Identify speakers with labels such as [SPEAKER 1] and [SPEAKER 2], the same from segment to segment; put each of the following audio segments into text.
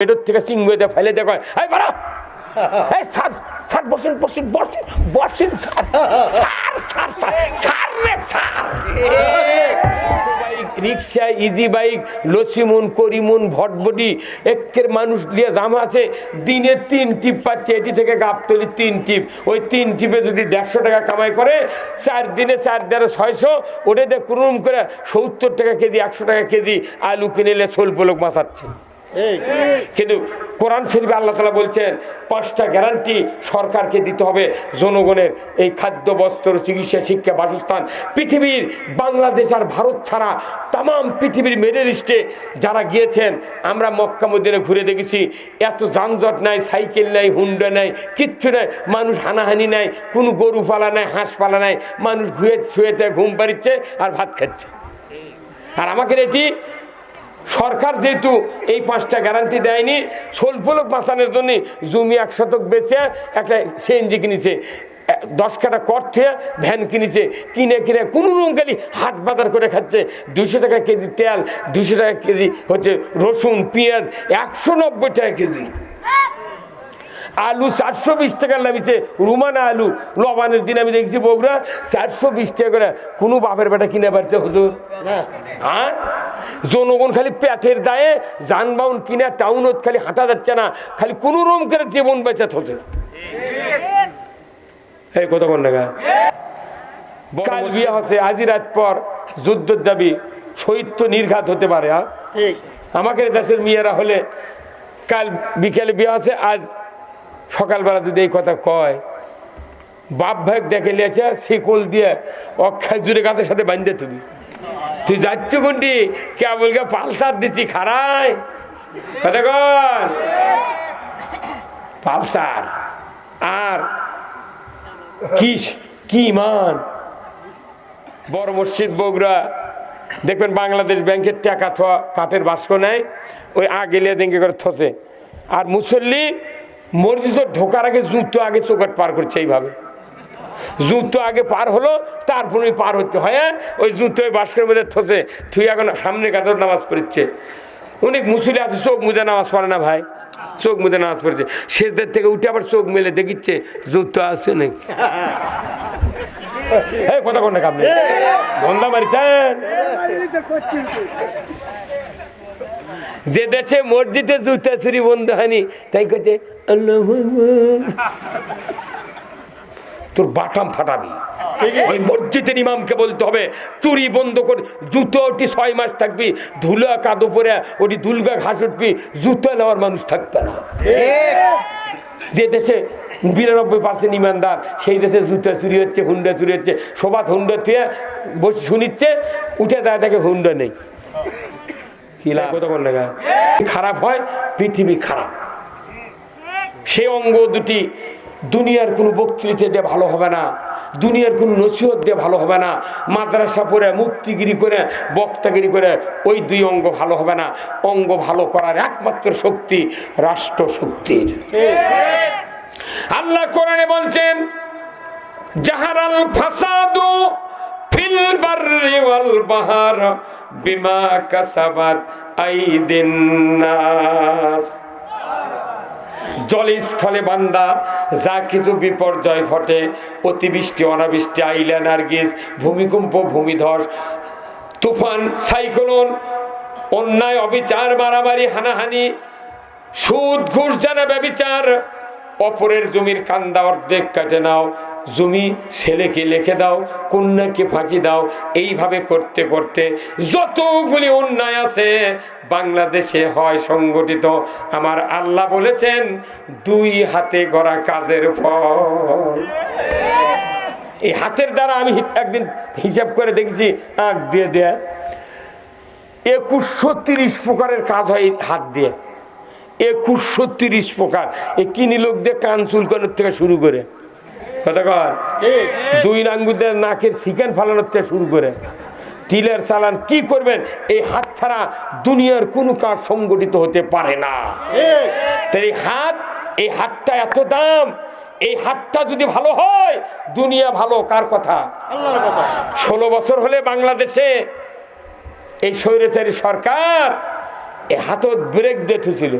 [SPEAKER 1] পেটের থেকে চিংড়িতে ফেলে দেখো এই বাড়া! এই স্যার স্যার বসেন বসেন বসেন বসেন sir sir sir sir sir রে বাইক রিক্সা ইজি বাইক লসিমুন করিমুন ভটবডি একের মানুষ দিয়ে দাম আছে দিনে তিন টিপ পাচ্ছে এটি থেকে গাবতলি তিন টিপ। ওই তিন টিপে যদি দেড়শো টাকা কামাই করে চার দিনে চার দেড় ছয়শো ওটা দিয়ে কুরুম করে সত্তর টাকা কেজি একশো টাকা কেজি আলু কিনে এলে ছোল পোলক মাছাচ্ছে কিন্তু কোরআন শরীফে আল্লাহ তালা বলছেন, পাঁচটা গ্যারান্টি সরকারকে দিতে হবে। জনগণের এই খাদ্য বস্ত্র চিকিৎসা, শিক্ষা, বাসস্থান, পৃথিবীর, বাংলাদেশ আর ভারত ছাড়া তাম পৃথিবীর মেডেল লিস্টে যারা গিয়েছেন, আমরা মক্কা মদিনে ঘুরে দেখেছি, এত যানজট নাই, সাইকেল নাই, হুন্ডা নাই, কিচ্ছু নাই, মানুষ হানাহানি নাই, কোনো গরু পালা নাই হাঁস পালা নাই, মানুষ ঘুয়ে শুয়েতে ঘুম পাড়িচ্ছে আর ভাত খাচ্ছে। আর আমাকে এটি সরকার যেহেতু এই পাঁচটা গ্যারান্টি দেয়নি সোলফলক বাঁচানোর জন্য জমি এক শতক বেচে একটা সিএনজি কিনেছে দশ কাটা কর থেকে ভ্যান কিনেছে কিনে কিনে কোনো রকম খালি হাট বাজার করে খাচ্ছে দুশো টাকা কেজি তেল দুশো টাকা কেজি হচ্ছে রসুন পেঁয়াজ একশো নব্বই টাকা কেজি। আলু চারশো বিশ টাকা নামিছে রুমানা আলু। লবানের দিন আমি দেখছি বগুড়া চারশো বিশ টাকা করে কোনো বাপের বেটা কিনে পারছে হুজুর। হ্যাঁ? জনগণ খালি পেটের দায়ে যানবাহন কিনে টাউনত খালি হাঁটা যাচ্ছে না খালি কোনো রকম করে জীবন বেঁচে হচ্ছে এই কথা বল না? কাল বিয়ে হচ্ছে আজি রাত পর যুদ্ধ দাবি শহীদ নির্ঘাত হতে পারে হ্যাঁ? আমাকে দেশের মেয়েরা হলে কাল বিকেলে বিয়ে আছে আজ সকালবেলা যদি এই কথা কয় বাপ ভাই দেখে লিয়েছে শিকল দিয়ে অক্ষয় জুড়ে গাছের সাথে বাঁধতে তুমি। তুই যাচ্ছ কোনটি? কেবল কে পালসার কথা কন। পালসার। আর কি কি মান বড় মসজিদ বগুড়া। দেখবেন বাংলাদেশ ব্যাংকের টাকা থোয়া, কাঠের বাস্ক নেয় ওই আগেলিয়া দেখে করে থসে। আর মুসল্লি মসজিদ ঢোকার আগে জুতো আগে চোখট পার করছে এইভাবে। জুতো আগে পার হলো তারপরে পার হতে হয় হ্যাঁ? ওই যুদ্ধ ওই বাস্কের মধ্যে থসে তুই এখন সামনে কাছে নামাজ পড়ছে অনেক মুসলি আছে চোখ মুজে নামাজ পড়ে না ভাই? চোখ মুজে নামাজ পড়ছে শেষদের থেকে উঠে আবার চোখ মেলে দেখিচ্ছে যুদ্ধ আছে নাকি? এই কথা কোন আপনি ধন্দা মারিছেন? যে দেশে মসজিদে জুতা চুরি বন্ধ হয়নি তাই কাছে আল্লাহু। তোর বাটাম ফাটাবি। ওই মসজিদের ইমামকে বলতে হবে চুরি বন্ধ করে জুতো ওটি ছয় মাস থাকবি ধুলা কাদো পরে ওটি দুলগা ঘাস উঠবি জুতো নেওয়ার মানুষ থাকবে না। যে দেশে বিরানব্বই পার্সেন্ট ইমানদার সেই দেশে জুতা চুরি হচ্ছে হুন্ডা চুরি হচ্ছে সবাত হুন্ডা থুয়ে বসে শুনিচ্ছে উঠে দাঁড়া দেখে হুন্ডা নেই। কি লাভ? তখন খারাপ হয় পৃথিবী খারাপ। সে অঙ্গ দুটি দুনিয়ার কোনো বক্তৃতা দিয়ে ভালো হবে না, দুনিয়ার কোনো নসিহত দিয়ে ভালো হবে না, মাদ্রাসা পড়ে মুক্তিগিরি করে, বক্তাগিরি করে ওই দুই অঙ্গ ভালো হবে না। অঙ্গ ভালো করার একমাত্র শক্তি রাষ্ট্র শক্তির আল্লাহ কোরআনে বলছেন, জাহারাল ফাসাদু ফিল বাররি বাহার বিমা নাস। জলস্থলে বান্দা, যা কিছু বিপর্যয় ঘটে, অতিবৃষ্টি, অনাবৃষ্টি আইলা নার্গিস, ভূমিকম্প, ভূমিধস, তুফান, সাইক্লোন, অন্যায়, অবিচার, মারামারি, হানাহানি, সুদ, ঘুষ, জানা, ব্যবিচার, অপরের জমির কান্দা অর্ধেক কাটে নাও জমি ছেলেকে লিখে দাও, কন্যাকে ফাঁকি দাও, এইভাবে করতে করতে যতগুলি অন্যায় আছে বাংলাদেশে হয় সংগঠিত। আমার আল্লাহ বলেছেন, দুই হাতে গড়া কাজের ফল। এই হাতের দ্বারা আমি একদিন হিসাব করে দেখেছি আঁক দিয়ে দেয়া। একুশশো তিরিশ প্রকারের কাজ হয় হাত দিয়ে। একুশশো তিরিশ প্রকার। এ কিনি লোক দিয়ে কান চুলকানোর থেকে শুরু করে। কথা কর দুই নাঙ্গুদের নাকের চিকেন ফালানোর শুরু করে টিলের চালান কি করবেন? এই হাত ছাড়া দুনিয়ার কোনো কাজ সংগঠিত হতে পারে না। এই হাত এই হাতটা এত দাম এই হাতটা যদি ভালো হয় দুনিয়া ভালো কার কথা? ষোলো বছর হলে বাংলাদেশে এই স্বৈরাচারী সরকার এই হাতত ব্রেক দিয়ে ছিল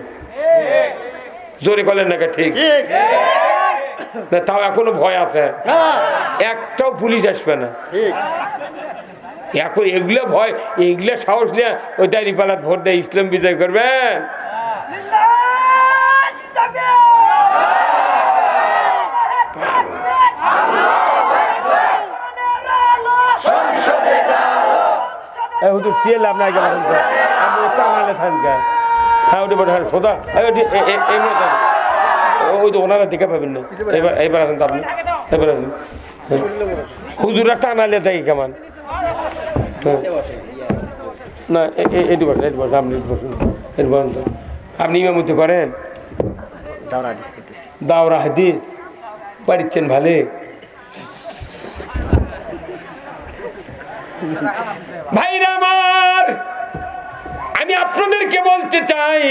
[SPEAKER 1] জোরে করলেন নাকি ঠিক। না তাও এখনও ভয় আছে একটাও পুলিশ আসবে না এখন এগুলো ভয় এগুলো সাহস নিয়ে ওই দাঁড়িপালাত ভোট দেয় ইসলাম বিজয় করবেন হুজুর সিএল আপনার গেল আপনি টাঙালে থানকা হ্যাঁ ওটি বড় হ্যাঁ সোদা এই ওই তো ওনারা দেখে পাবেন না। এবার এবার আসেন আপনি এবার আসেন। হুজুরা টানালে থাকি কেমন। না এ- এ- এটি বসেন এটি বসেন আপনি এটি বসুন। এটি বসুন তো। আপনি ইমামতি করেন?
[SPEAKER 2] দাওরা হাদিস
[SPEAKER 1] পারিচ্ছেন ভালে? ভাইরা আমার আমি আপনাদেরকে বলতে চাই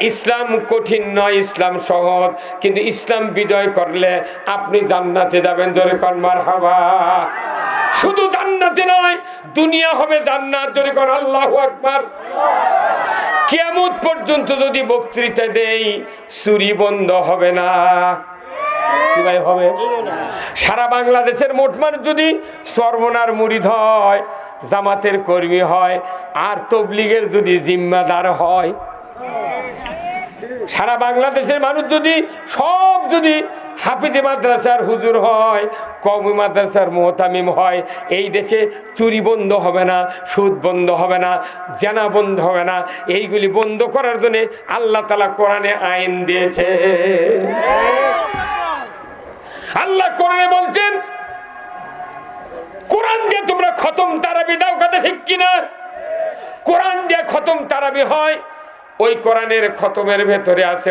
[SPEAKER 1] ইসলাম কঠিন নয়, ইসলাম সহজ। কিন্তু ইসলাম বিজয় করলে আপনি জান্নাতে যাবেন। ধরে কনমার হাওয়া শুধু জান্নাতে নয়, দুনিয়া হবে জান্নাত। কন, আল্লাহ আকবার। কেমন পর্যন্ত যদি বক্তৃতা দেই, চুরি বন্ধ হবে না। হবে? সারা বাংলাদেশের মোট মানুষ যদি সর্বনার মুরিদ হয়, জামাতের কর্মী হয়, আর তবলিগের যদি জিম্মাদার হয় সারা বাংলাদেশের মানুষ যদি, সব যদি হাফিজে মাদ্রাসার হুজুর হয় কমি মাদ্রাসার মোহতামিম হয়, এই দেশে চুরি বন্ধ হবে না, সুদ বন্ধ হবে না, জানা বন্ধ হবে না, এইগুলি বন্ধ করার জন্যে আল্লাহ তালা কোরআনে আইন দিয়েছে। আল্লাহ কোরআনে বলছেন, কোরআন দিয়ে তোমরা খতম তারাবি দাও, কথা ঠিক কিনা? কোরআন দিয়ে খতম তারাবি হয় ওই কোরআনের খতমের ভেতরে আছে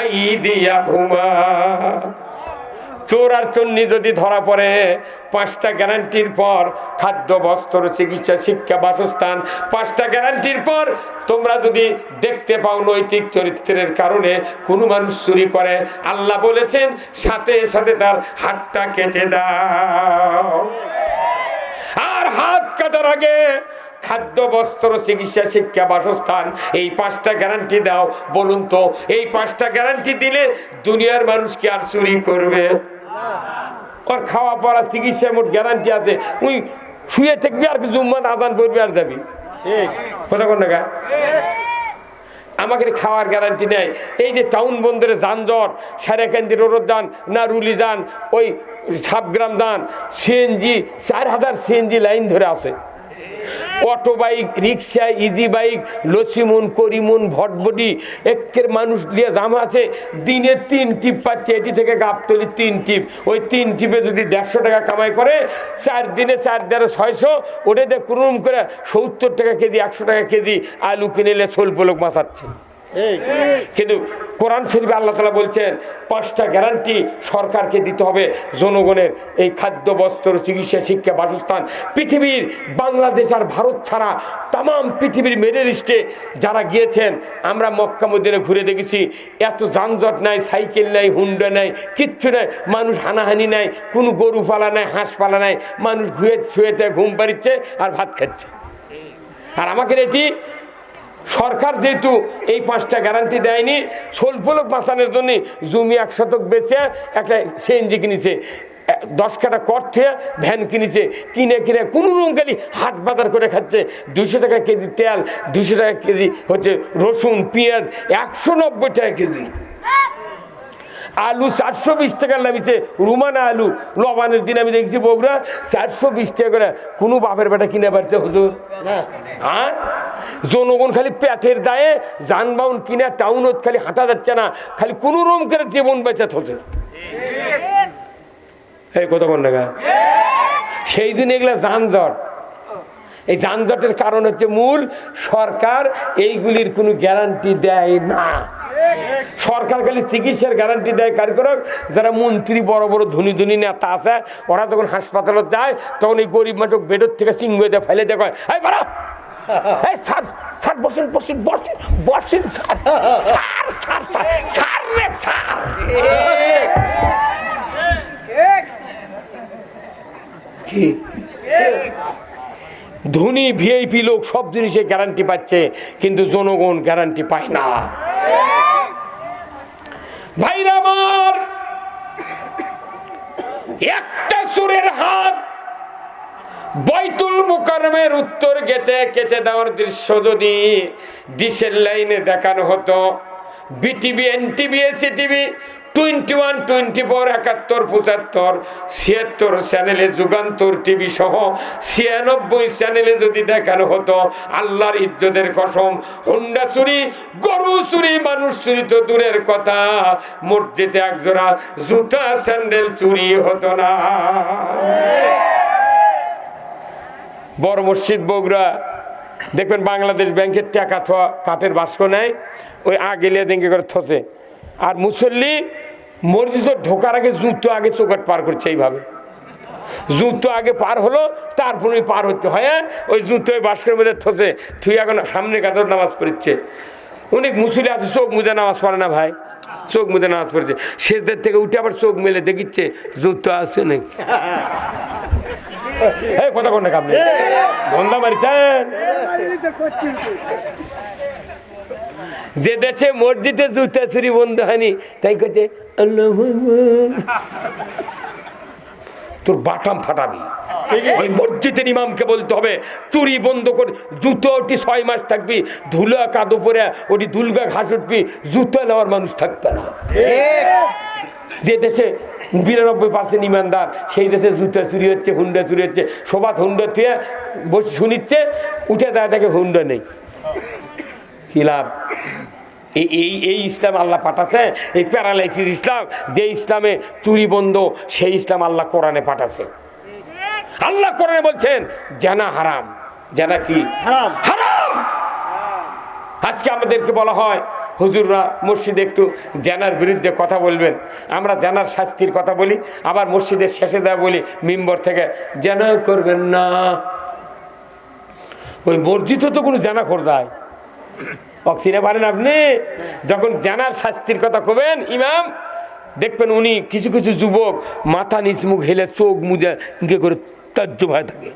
[SPEAKER 1] আইদিয়াহুমা। চোর আর চন্নি যদি ধরা পড়ে, পাঁচটা গ্যারান্টির পর খাদ্য, বস্ত্র, চিকিৎসা, শিক্ষা, বাসস্থান, পাঁচটা গ্যারান্টির পর তোমরা যদি দেখতে পাও নৈতিক চরিত্রের কারণে কোনো মানুষ চুরি করে, আল্লাহ বলেছেন, সাথে সাথে তার হাতটা কেটে দাও। আর হাত কাটার আগে খাদ্য বস্ত্র চিকিৎসা শিক্ষা বাসস্থান এই পাঁচটা গ্যারান্টি দাও। বলুন তো এই পাঁচটা গ্যারান্টি দিলে দুনিয়ার মানুষ কি আর চুরি করবে? ওর খাওয়া পড়া চিকিৎসা মোট গ্যারান্টি আছে। উই শুয়ে থাকবি আর জুম্মান আদান করবি আর যাবি।
[SPEAKER 2] ঠিক।
[SPEAKER 1] কথা কোন আমাকে খাওয়ার গ্যারান্টি নেয়। এই যে টাউন বন্দরে যানজট, সারেকান্দি রোড যান না রুলি যান, ওই সাবগ্রাম দান সিএনজি, চার হাজার সিএনজি লাইন ধরে আছে। Auto bike rickshaw easy bike লসিমুন, করিমুন, ভটভটি, একের মানুষ দিয়ে জাম আছে, দিনে তিন টিপ পাচ্ছে, এটি থেকে গাবতলি তিন টিপ। ওই তিন টিপে যদি দেড়শো টাকা কামাই করে, চার দিনে চার দেড় ছয়শো, ওটাতে কুরুম করে সত্তর টাকা কেজি, একশো টাকা কেজি আলু কিনে এলে ছোল পোলক মাছাচ্ছে
[SPEAKER 2] ঠিক
[SPEAKER 1] কিন্তু কোরআন শরীফে আল্লাহ তালা বলছেন, পাঁচটা গ্যারান্টি সরকারকে দিতে হবে। জনগণের এই খাদ্য, বস্ত্র, চিকিৎসা, শিক্ষা, বাসস্থান, পৃথিবীর বাংলাদেশ আর ভারত ছাড়া তাম পৃথিবীর মেডেল লিস্টে যারা গিয়েছেন, আমরা মক্কা, মদিনে ঘুরে দেখেছি, এত যানজট নাই, সাইকেল নাই, হুন্ডা নাই, কিচ্ছু নাই, মানুষ হানাহানি নাই, কোনো গরু পালা নাই হাঁস পালা নাই, মানুষ ঘুয়ে শুয়েতে ঘুম পাড়িচ্ছে আর ভাত খাচ্ছে। আর আমাকে এটি সরকার যেহেতু এই পাঁচটা গ্যারান্টি দেয়নি স্বল্পলোক বাঁচানোর জন্য জমি এক শতক বেচে একটা সিএনজি কিনেছে দশ কাটা থেকে ভ্যান কিনেছে, কিনে কিনে কোনো রকম খালি হাট বাজার করে খাচ্ছে দুশো টাকা কেজি তেল দুশো টাকা কেজি হচ্ছে রসুন, পেঁয়াজ, একশো নব্বই টাকা কেজি। আলু চারশো বিশ টাকার নামিছে রুমানা আলু। লবানের দিন আমি দেখছি বগুড়া চারশো বিশ টাকা করে কোনো বাপের বেটা কিনে পারছে হুজুর? হ্যাঁ? জনগণ খালি পেটের দায়ে যানবাহন কিনে টাউনত খালি হাঁটা যাচ্ছে না খালি কোনো রকম করে জীবন বেঁচে হচ্ছে এই কথা বল না সেই দিন এগুলো যানজট। এই যানজটের কারণ হচ্ছে মূল সরকার এইগুলির কোনো গ্যারান্টি দেয় না। সরকার খালি চিকিৎসার গ্যারান্টি দেয় কারিগরক যারা মন্ত্রী বড় বড় ধনী ধনী নেতা আছে ওরা যখন হাসপাতালে যায় তখন এই গরিব মানুষ বেডের থেকে চিংবে দিয়ে ফেলে দেয় এই বাড়া! এই স্যার স্যার বসেন রে কি? ধনী ভিআইপি লোক সব জিনিসে গ্যারান্টি পাচ্ছে, কিন্তু জনগণ গ্যারান্টি পায় না। ভাইরা আমার, একটা সুরের হাত বৈতুল মুকারমের উত্তর গেটে কেটে দেওয়ার দৃশ্য যদি ডিসেল লাইনে দেখানো হতো BTV NTV ACTV twenty one, twenty four, একাত্তর, পঁচাত্তর, ছিয়াত্তর চ্যানেলে যুগান্তর টিভি সহ ছিয়ানব্বই চ্যানেলে যদি দেখানো হতো, আল্লাহর ইজ্জতের কসম, হুন্ডা চুরি, গরু চুরি, মানুষ চুরি তো দূরের কথা, মসজিদে একজোড়া জুতা স্যান্ডেল চুরি হতো না। বড় মসজিদ বগুড়া, দেখবেন বাংলাদেশ ব্যাংকের টাকা থোয়া, কাঠের বাস্ক নেয়, ওই আগে দেখে করে থসে। আর মুসল্লি মসজিদ ঢোকার আগে জুতো আগে চোখট পার করছে এইভাবে জুতো আগে পার হলো তারপরে পার হতে হয় হ্যাঁ? ওই জুতো ওই বাস্কের মধ্যে থসে তুই এখন সামনে কাতার নামাজ পড়ছে অনেক মুসলি আছে চোখ মুজে নামাজ পড়ে না ভাই চোখ মুজে নামাজ পড়ছে শেষদের থেকে উঠে আবার চোখ মেলে দেখিচ্ছে জুতো আসছে নাকি কথা কোন আপনি ধন্দা মারিছেন যে দেশে মসজিদে জুতা চুরি বন্ধ হয়নি তাই করছে আল্লাহু। তোর বাটাম ফাটাবি। ওই মসজিদের ইমামকে বলতে হবে চুরি বন্ধ করে জুতো ওটি ছয় মাস থাকবি ধুলো কাদো পরে ওটি দুলগা ঘাস উঠবি জুতো নেওয়ার মানুষ থাকবে না। যে দেশে বিরানব্বই পার্সেন্ট ইমানদার সেই দেশে জুতা চুরি হচ্ছে হুন্ডা চুরি হচ্ছে সবাত হুন্ডা থুয়ে বসে শুনিচ্ছে উঠে দেয় তাকে হুন্ডা নেই। কি লাভ এই এই এই ইসলাম আল্লাহ পাঠাছে এই প্যারালাইসিস ইসলাম যে ইসলামে চুরি বন্ধ সেই ইসলাম আল্লাহ কোরআনে পাঠাছে। আল্লাহ কোরআনে বলছেন জানা হারাম। জানা কি?
[SPEAKER 2] হারাম।
[SPEAKER 1] হারাম! আজকে আমাদেরকে বলা হয় হুজুররা মসজিদে একটু জানার বিরুদ্ধে কথা বলবেন। আমরা জানার শাস্তির কথা বলি আবার মসজিদের শেষে দেওয়া বলি মিম্বর থেকে জানা করবেন না। ওই মসজিদও তো কোনো জানা খোরদায় অক্সিনে পারেন আপনি। যখন জানার শাস্তির কথা কবেন, ইমাম, দেখবেন উনি কিছু কিছু যুবক মাথা নিচ মুখ হেলে চোখ মুজে করে তাজ্য ভয় থাকে।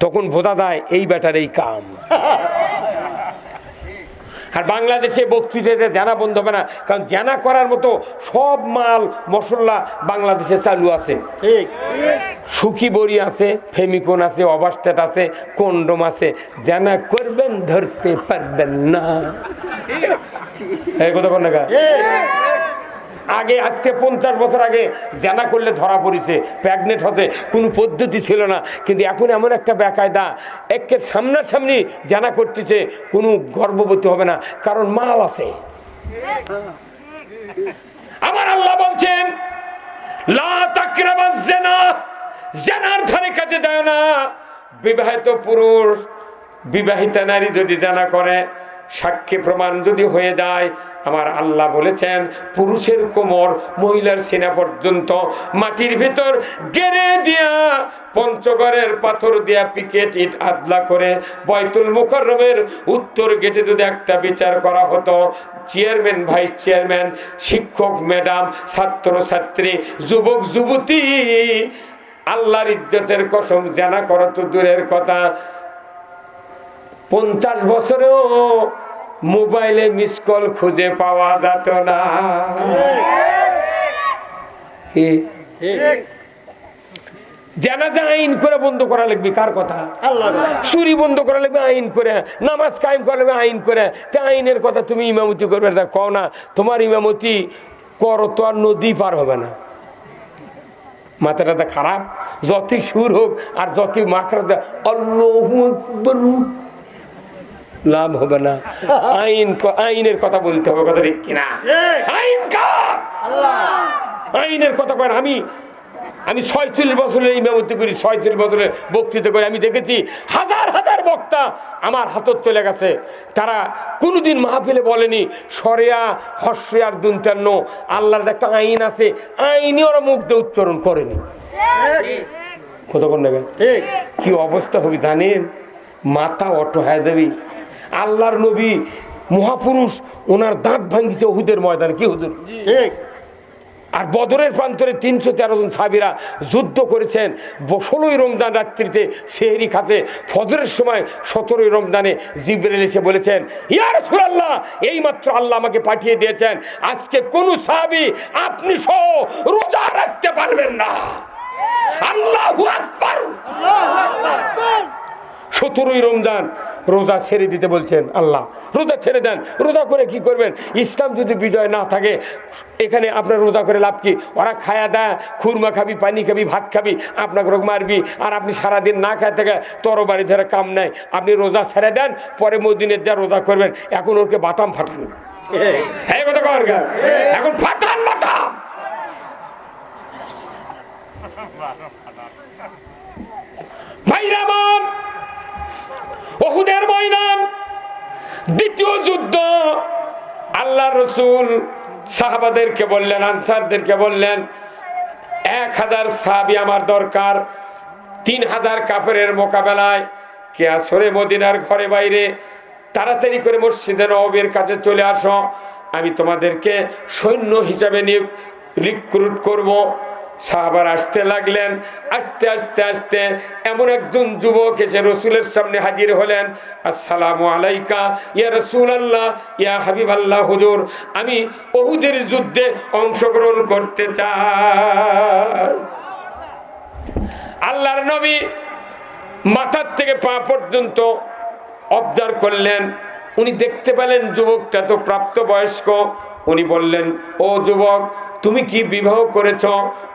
[SPEAKER 1] তখন বোঝা যায় এই ব্যাটার এই কাম। আর বাংলাদেশে বক্তৃতাতে জানা বন্ধ হবে না কারণ জানা করার মতো সব মাল মশলা বাংলাদেশে চালু আছে। সুখী বড়ি আছে ফেমিকোন আছে অবাস্টেট আছে কন্ডম আছে জানা করবেন ধরতে পারবেন না। এই কথা কোন? আগে, আজকে, পঞ্চাশ বছর আগে জানা করলে ধরা পড়েছে প্রেগনেন্ট হতে। কোনো পদ্ধতি ছিল না। কিন্তু এখন এমন একটা বেকায়দা একের সামনাসামনি জানা করতেছে, কোনো গর্ভবতী হবে না। কারণ মাল আছে। আমার আল্লাহ বলছেন ধারে কাছে যায় না। বিবাহিত পুরুষ, বিবাহিতা নারী যদি জানা করে সাক্ষী প্রমাণ যদি হয়ে যায়, আমার আল্লাহ বলেছেন, পুরুষের কোমর মহিলার সিনা পর্যন্ত মাটির ভিতর গেড়ে দিয়া পঞ্চগড়ের পাথর দিয়া পিকেট ইট আদলা করে বয়তুল মুকররমের উত্তর গেটে যদি একটা বিচার করা হতো, চেয়ারম্যান, ভাইস চেয়ারম্যান, শিক্ষক, ম্যাডাম ছাত্র ছাত্রী যুবক, যুবতী, আল্লাহর ইজ্জতের কসম, জানা করা তো দূরের কথা। পঞ্চাশ বছরেও মোবাইলে মিস কল খুঁজে পাওয়া যেত না? জানাজা আইন করে বন্ধ করা লাগবে কার কথা? চুরি বন্ধ করা লাগবে আইন করে। নামাজ কায়েম করা লাগবে আইন করে। তা আইনের কথা তুমি ইমামতি করবে তা কও না তোমার ইমামতি করো তো আর নদী পার হবে না। মাথাটা তো খারাপ। যতই সুর হোক আর যতই মাকড়া আকবার। লাভ হবে না। আইন আইনের কথা বলতে হবে কথা ঠিক কিনা? আইন কার আইনের কথা কয় না। আমি আমি ছয়চল্লিশ বছরের ইমামতি করি ছয়চল্লিশ বছরের বক্তৃতা করি। আমি দেখেছি হাজার হাজার বক্তা আমার হাতত চলে গেছে। তারা কোনোদিন মাহফিলে বলেনি সরেয়া হর্ষয়ার দুন্তান্ন আল্লাহর একটা আইন আছে। আইনই ওরা মুখ দিয়ে উচ্চারণ করেনি। কতক্ষণ নেবেন কি অবস্থা হবে জানেন? মাথা অটো হয়ে দেবি আল্লাহর নবী মহাপুরুষ ওনার দাঁত ভাঙ্গিছে ওহুদের ময়দানে। কি হুজুর?
[SPEAKER 2] ঠিক।
[SPEAKER 1] আর বদরের প্রান্তরে তিনশো তেরো জন সাবিরা যুদ্ধ করেছেন। ষোলোই রমজান রাত্রিতে সেহেরি খাচ্ছে। ফজরের সময় সতেরোই রমজানে জিবরেল এসে বলেছেন ইয়ার সুরাল্লাহ এই মাত্র আল্লাহ আমাকে পাঠিয়ে দিয়েছেন। আজকে কোনো সাহাবি আপনি সহ রোজা রাখতে পারবেন না। আল্লাহ সতেরোই রমজান রোজা ছেড়ে দিতে বলছেন আল্লাহ। রোজা ছেড়ে দেন। রোজা করে কি করবেন? ইসলাম যদি বিজয় না থাকে এখানে আপনার রোজা করে লাভ কি? ওরা খায়া দেয় খুরমা খাবি পানি খাবি ভাত খাবি আপনাকে রোগ মারবি আর আপনি সারাদিন না খায় থেকে তর বাড়ি ধরে কাম নাই আপনি রোজা ছেড়ে দেন পরে মদিনের যা রোজা করবেন এখন ওকে বাটাম ফাটান। হ্যাঁ। কথা এখন ফাটান বাটাম ভাইরা আমার ওহুদের ময়দান দ্বিতীয় যুদ্ধ। আল্লাহ রসুল সাহাবাদেরকে বললেন, আনসারদেরকে বললেন, এক হাজার সাহাবি আমার দরকার, তিন হাজার কাপড়ের মোকাবেলায় কে আসরে মদিনার ঘরে বাইরে তাড়াতাড়ি করে মসজিদে নবীর কাছে চলে আসো, আমি তোমাদেরকে সৈন্য হিসাবে নিয়োগ রিক্রুট করব। সাহাবার আসতে লাগলেন, আস্তে আস্তে আস্তে এমন একজন যুবক এসে রসুলের সামনে হাজির হলেন, আসসালামু আলাইকা, ইয়া রসুল আল্লাহ ইয়া হাবিব আল্লাহ হুজুর, আমি ওহুদের যুদ্ধে অংশগ্রহণ করতে চাই। আল্লাহর নবী মাথার থেকে পা পর্যন্ত অবজার্ভ করলেন। উনি দেখতে পেলেন যুবকটা তো প্রাপ্তবয়স্ক। উনি বললেন, ও যুবক তুমি কি বিবাহ করেছ?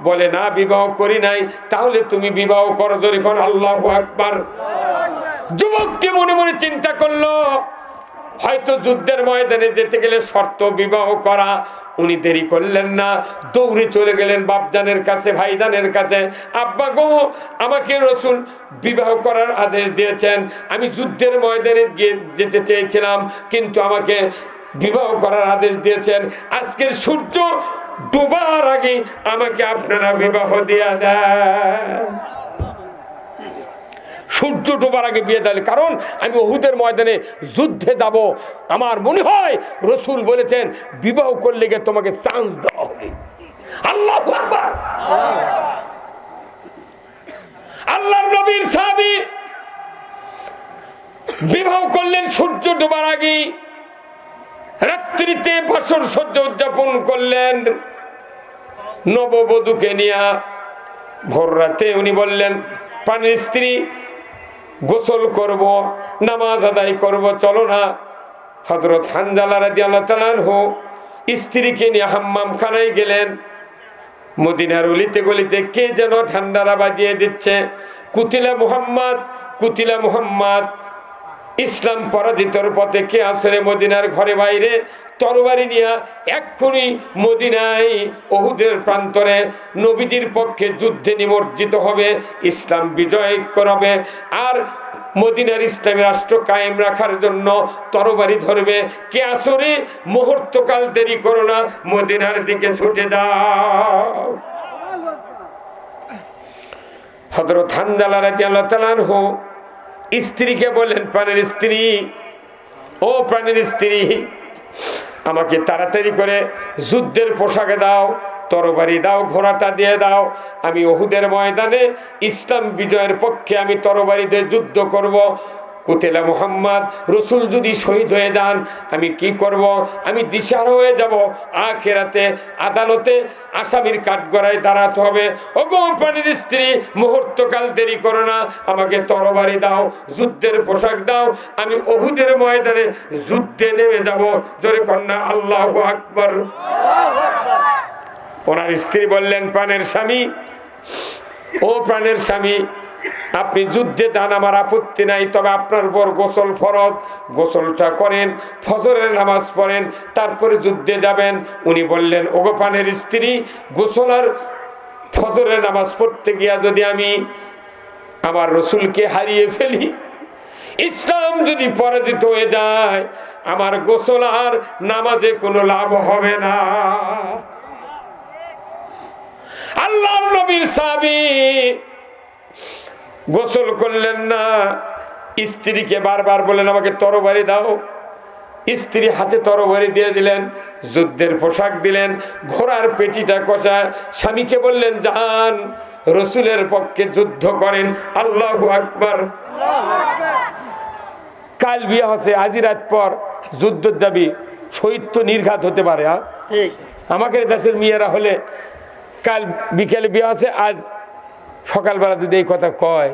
[SPEAKER 1] বলে, না, বিবাহ করি নাই। তাহলে তুমি বিবাহ করো যখন আল্লাহ আকবার। যুবককে মনে মনে চিন্তা করল, হয়তো যুদ্ধের ময়দানে যেতে গেলে শর্ত বিবাহ করা। উনি দেরি করলেন না। দৌড়ে চলে গেলেন বাপজানের কাছে, ভাইজানের কাছে। আব্বা গো, আমাকে রসুল বিবাহ করার আদেশ দিয়েছেন। আমি যুদ্ধের ময়দানে গিয়ে যেতে চেয়েছিলাম, কিন্তু আমাকে বিবাহ করার আদেশ দিয়েছেন। আজকের সূর্য ডুবার আগে আমাকে আপনারা বিবাহ দিয়া দেন। সূর্য ডোবার আগে বিয়ে দিলে কারণ আমি ওহুদের ময়দানে যুদ্ধে যাব। আমার মনে হয় রসুল বলেছেন, বিবাহ করলে গিয়ে তোমাকে চান্স দেওয়া হবে। আল্লাহ আল্লাহর নবীর সাহাবী বিবাহ করলেন সূর্য ডোবার আগে। রাত্রিতে বছর সহ্য উদযাপন করলেন। নববধূকে নিয়া ভোর রাতে উনি বললেন, পানির স্ত্রী, গোসল করব, নামাজ আদায় করব, চলো না। হজরত হানজালা রাজি আল্লাহ তালানহু স্ত্রীকে নিয়ে হাম্মাম খানায় গেলেন। মদিনার অলিতে গলিতে কে যেন ঠান্ডারা বাজিয়ে দিচ্ছে, কুতিলা মুহাম্মদ কুতিলা মুহাম্মদ। ইসলাম পরাজিতর পথে কে আসরে মদিনার ঘরে বাইরে? তরবারি নিয়া এক্ষুনি মদিনায় ওহুদের প্রান্তরে নবীজির পক্ষে যুদ্ধে নিমজ্জিত হবে, ইসলাম বিজয় করবে আর মদিনার ইসলামী রাষ্ট্র কায়েম রাখার জন্য তরবারি ধরবে। কে আসরে মুহূর্তকাল দেরি করো না, মদিনার দিকে ছুটে যাও। হজরত হানজালা রাজি তালানহু স্ত্রীকে বললেন, প্রাণের স্ত্রী, ও প্রাণের স্ত্রী, আমাকে তাড়াতাড়ি করে যুদ্ধের পোশাকে দাও, তরবারি দাও, ঘোড়াটা দিয়ে দাও। আমি ওহুদের ময়দানে ইসলাম বিজয়ের পক্ষে আমি তরবারিতে যুদ্ধ করব। কুতেলা মোহাম্মদ, রসুল যদি শহীদ হয়ে যান, আমি কি করব? আমি দিশার হয়ে যাব। আখেরাতে আদালতে আসামির কাঠগড়ায় দাঁড়াতে হবে। ও পানির স্ত্রী, মুহূর্তকাল দেরি করো না। আমাকে তরবারি দাও, যুদ্ধের পোশাক দাও। আমি অহুদের ময়দানে যুদ্ধে নেমে যাব। জোরে কন্যা, আল্লাহ আকবর। ওনার স্ত্রী বললেন প্রাণের স্বামী, ও প্রাণের স্বামী আপনি যুদ্ধে যান আমার আপত্তি নাই, তবে আপনার উপর গোসল ফরজ। গোসলটা করেন, ফজরের নামাজ পড়েন, তারপরে যুদ্ধে যাবেন। উনি বললেন ওগোপানের স্ত্রী, গোসল আর ফজরের নামাজ পড়তে গিয়া যদি আমি আমার রসুলকে হারিয়ে ফেলি, ইসলাম যদি পরাজিত হয়ে যায়, আমার গোসল আর নামাজে কোনো লাভ হবে না। আল্লাহর নবীর সাবি গোসল করলেন না। স্ত্রীকে বারবার বলেন আমাকে তরবারি দাও। স্ত্রী হাতে তরবারি দিয়ে দিলেন যুদ্ধের পোশাক দিলেন ঘোড়ার পেটিটা কষা স্বামীকে বললেন যান রসুলের পক্ষে যুদ্ধ করেন আল্লাহ আকবর। কাল বিয়ে হচ্ছে আজি রাত পর যুদ্ধ দাবি তো নির্ঘাত হতে পারে হ্যাঁ? আমাদের দেশের মেয়েরা হলে কাল বিকেলে বিয়ে আছে আজ সকালবেলা যদি এই কথা কয়,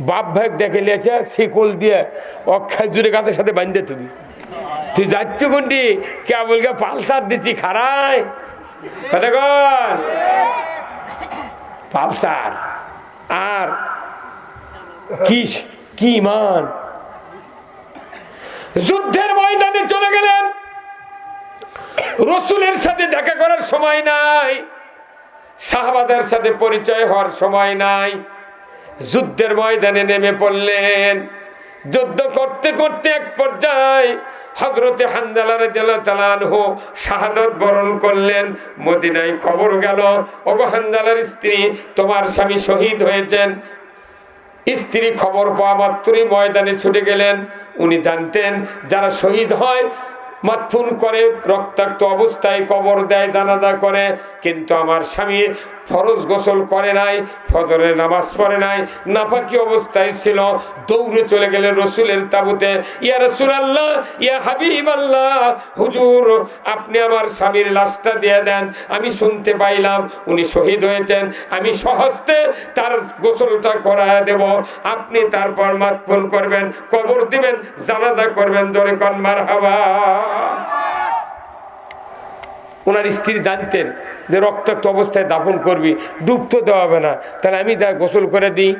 [SPEAKER 1] বাপ ভাই দেখে লিয়েছে শিকল দিয়ে অক্ষয় জুড়ে গাছের সাথে বাঁধতে তুমি। তুই যাচ্ছ কোনটি? কেবল কে পালসার দিচ্ছি কন। পালসার। আর কি কি মান যুদ্ধের ময়দানে চলে গেলেন। রসুলের সাথে দেখা করার সময় নাই। সাহাবাদের সাথে পরিচয় হওয়ার সময় নাই। যুদ্ধের ময়দানে নেমে পড়লেন। যুদ্ধ করতে করতে এক পর্যায়ে হজরতে হানজালার তালানহু শাহাদত বরণ করলেন। মদিনায় খবর গেল, ওগো হানজালার স্ত্রী, তোমার স্বামী শহীদ হয়েছেন। স্ত্রী খবর পাওয়া মাত্রই ময়দানে ছুটে গেলেন। উনি জানতেন, যারা শহীদ হয় মাতফুন করে রক্তাক্ত অবস্থায় কবর দেয় জানাদা করে। কিন্তু আমার স্বামী ফরজ গোসল করে নাই, ফজরের নামাজ পড়ে নাই, নাপাকি অবস্থায় ছিল, দৌড়ে চলে গেলেন রসুলের তাবুতে, ইয়া রসুল আল্লাহ ইয়া হাবিব আল্লাহ হুজুর, আপনি আমার স্বামীর লাশটা দিয়ে দেন, আমি শুনতে পাইলাম উনি শহীদ হয়েছেন, আমি সহস্তে তার গোসলটা করায় দেব, আপনি তারপর মাতফুন করবেন, কবর দিবেন, জানাজা করবেন জোরে কনমার হাওয়া ওনার স্ত্রী জানতেন যে রক্তাক্ত অবস্থায় দাফন করবি ডুব তো দেওয়া হবে না। তাহলে আমি যা গোসল করে দিই